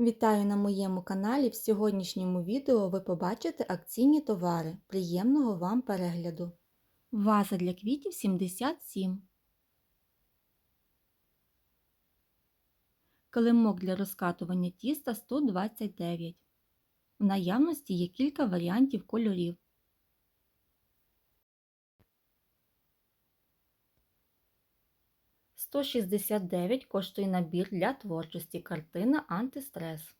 Вітаю на моєму каналі. В сьогоднішньому відео ви побачите акційні товари. Приємного вам перегляду. Ваза для квітів 77. Килимок для розкатування тіста 129. В наявності є кілька варіантів кольорів. Сто шістдесят дев'ять коштує набір для творчості картина Антистрес.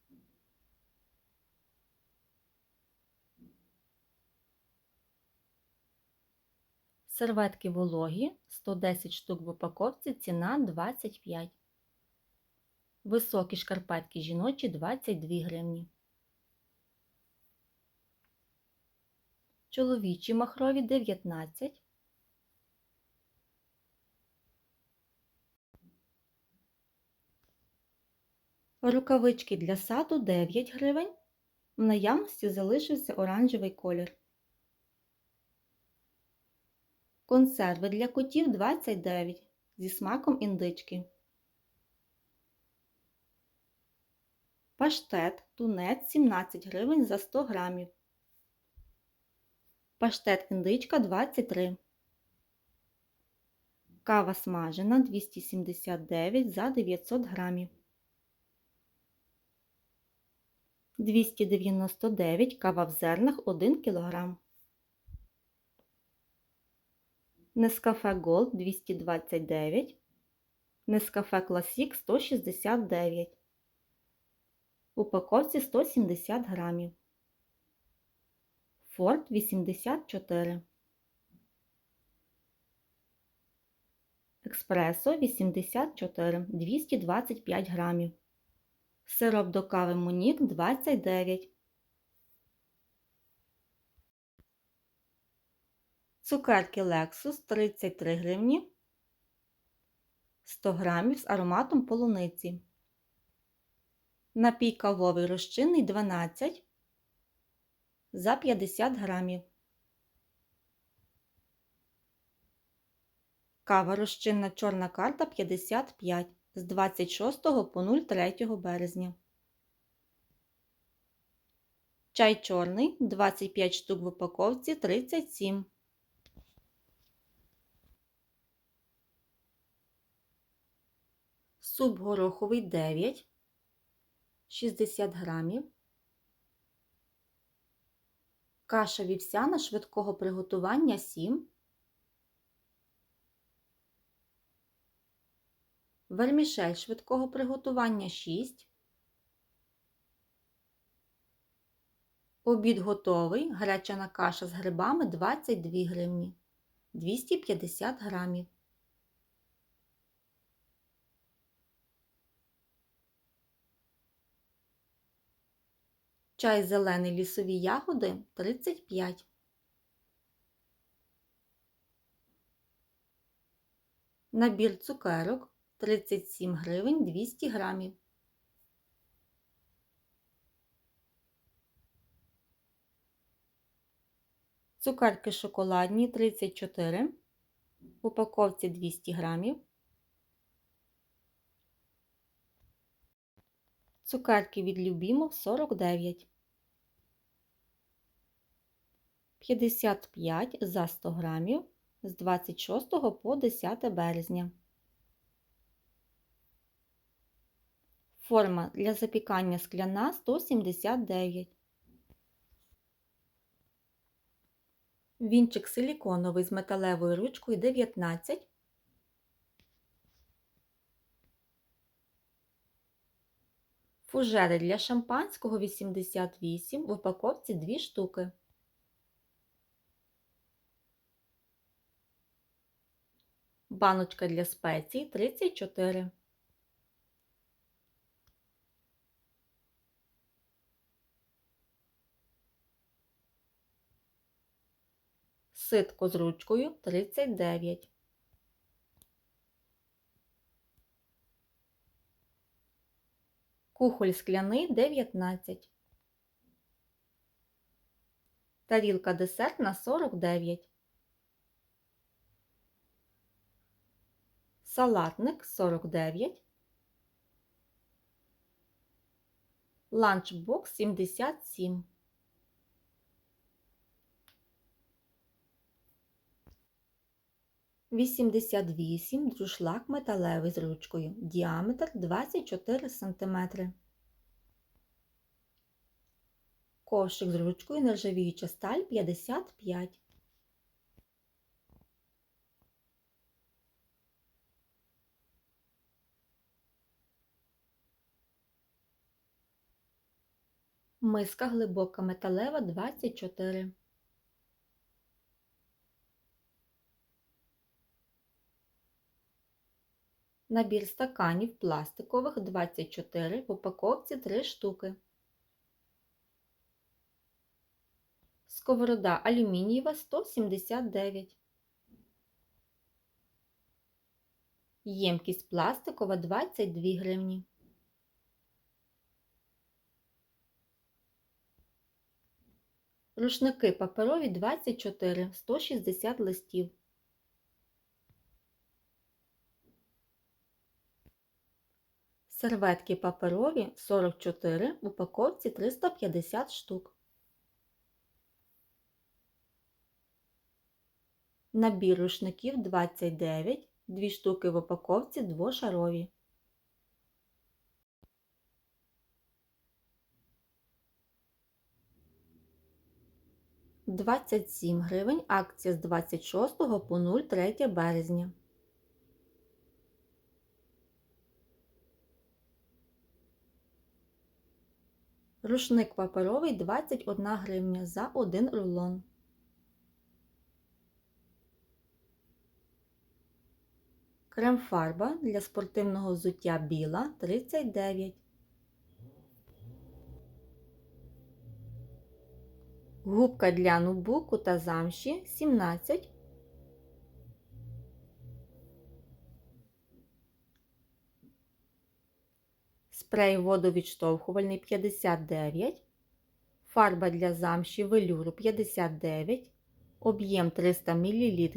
Серветки вологі 110 штук в упаковці, ціна 25. Високі шкарпетки жіночі 22 гривні. Чоловічі махрові 19. Рукавички для саду 9 гривень. В наявності залишився оранжевий колір. Консерви для котів 29 зі смаком індички. Паштет тунець 17 гривень за 100 грамів. Паштет індичка 23. Кава смажена 279 за 900 грамів. 299 кава в зернах 1 кг. Нескафе Gold 229, Нескафе Classic 169, упаковці 170 грамів, Форд 84, Експресо 84, 225 грамів, сироп до кави Монік 29 Цукерки Lexus 33 гривні 100 грамів з ароматом полуниці. Напій кавовий розчинний 12 за 50 грамів. Кава розчинна чорна карта 55 з 26 по 03 березня. Чай чорний 25 штук в упаковці 37 суп гороховий 9, 60 грамів, каша вівсяна швидкого приготування 7, вермішель швидкого приготування 6, обід готовий, гречана каша з грибами 22 гривні, 250 грамів. Чай зелений лісові ягоди 35. Набір цукерок 37 гривень 200 грамів. Цукерки шоколадні 34, в упаковці 200 грамів. Цукерки від Любімов 49. 55 за 100 грамів з 26 по 10 березня. Форма для запікання скляна 179. Вінчик силіконовий з металевою ручкою 19. Фужери для шампанського 88 в упаковці 2 штуки. Баночка для спецій 34. Ситко з ручкою 39. Кухоль скляний 19. Тарілка десертна 49. Салатник 49. Ланчбокс 77. Вісімдесят вісім друшлак металевий з ручкою. Діаметр 24 см. Ковшик з ручкою нержавіюча сталь 55. Миска глибока металева 24. Набір стаканів пластикових 24 в упаковці 3 штуки. Сковорода алюмінієва 179. Ємкість пластикова 22 гривні. Рушники паперові 24, 160 листів. Серветки паперові 44, в упаковці 350 штук. Набір рушників 29, 2 штуки в упаковці двошарові. Двадцять сім гривень. Акція з 26 по 03 березня. Рушник паперовий 21 гривня за один рулон. Крем-фарба для спортивного взуття біла 39. Губка для нубуку та замші 17. Спрей водовідштовхувальний 59. Фарба для замші велюру 59. Об'єм 300 мл.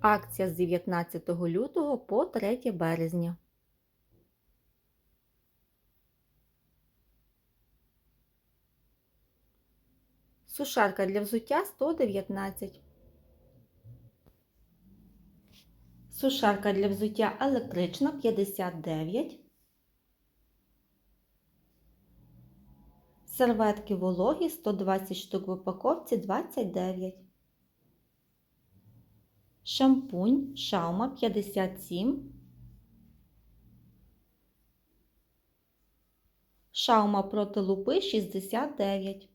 Акція з 19 лютого по 3 березня. Сушарка для взуття 119. Сушарка для взуття електрична 59. Серветки вологі 120 штук в упаковці 29. Шампунь шаума 57. Шаума проти лупи 69.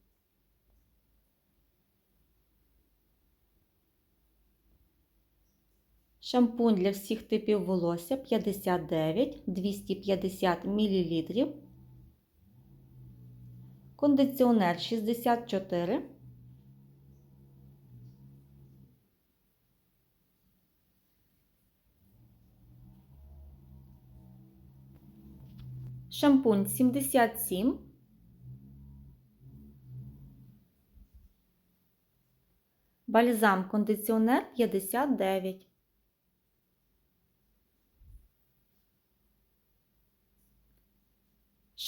Шампунь для всіх типів волосся 59 250 мл. Кондиціонер 64. Шампунь 77. Бальзам кондиціонер 59.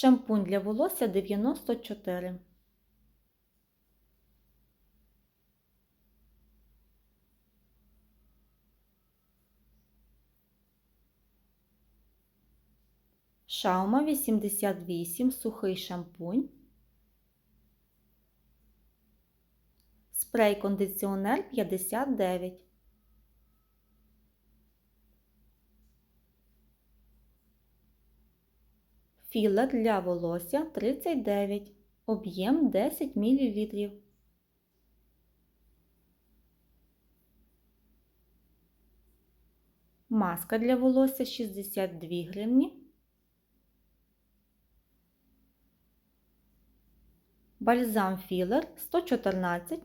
Шампунь для волосся 94. Шаума 88 сухий шампунь. Спрей кондиціонер 59. Філер для волосся 39. Об'єм 10 мл. Маска для волосся 62 гривні. Бальзам філер 114.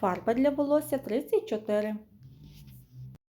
Фарба для волосся 34.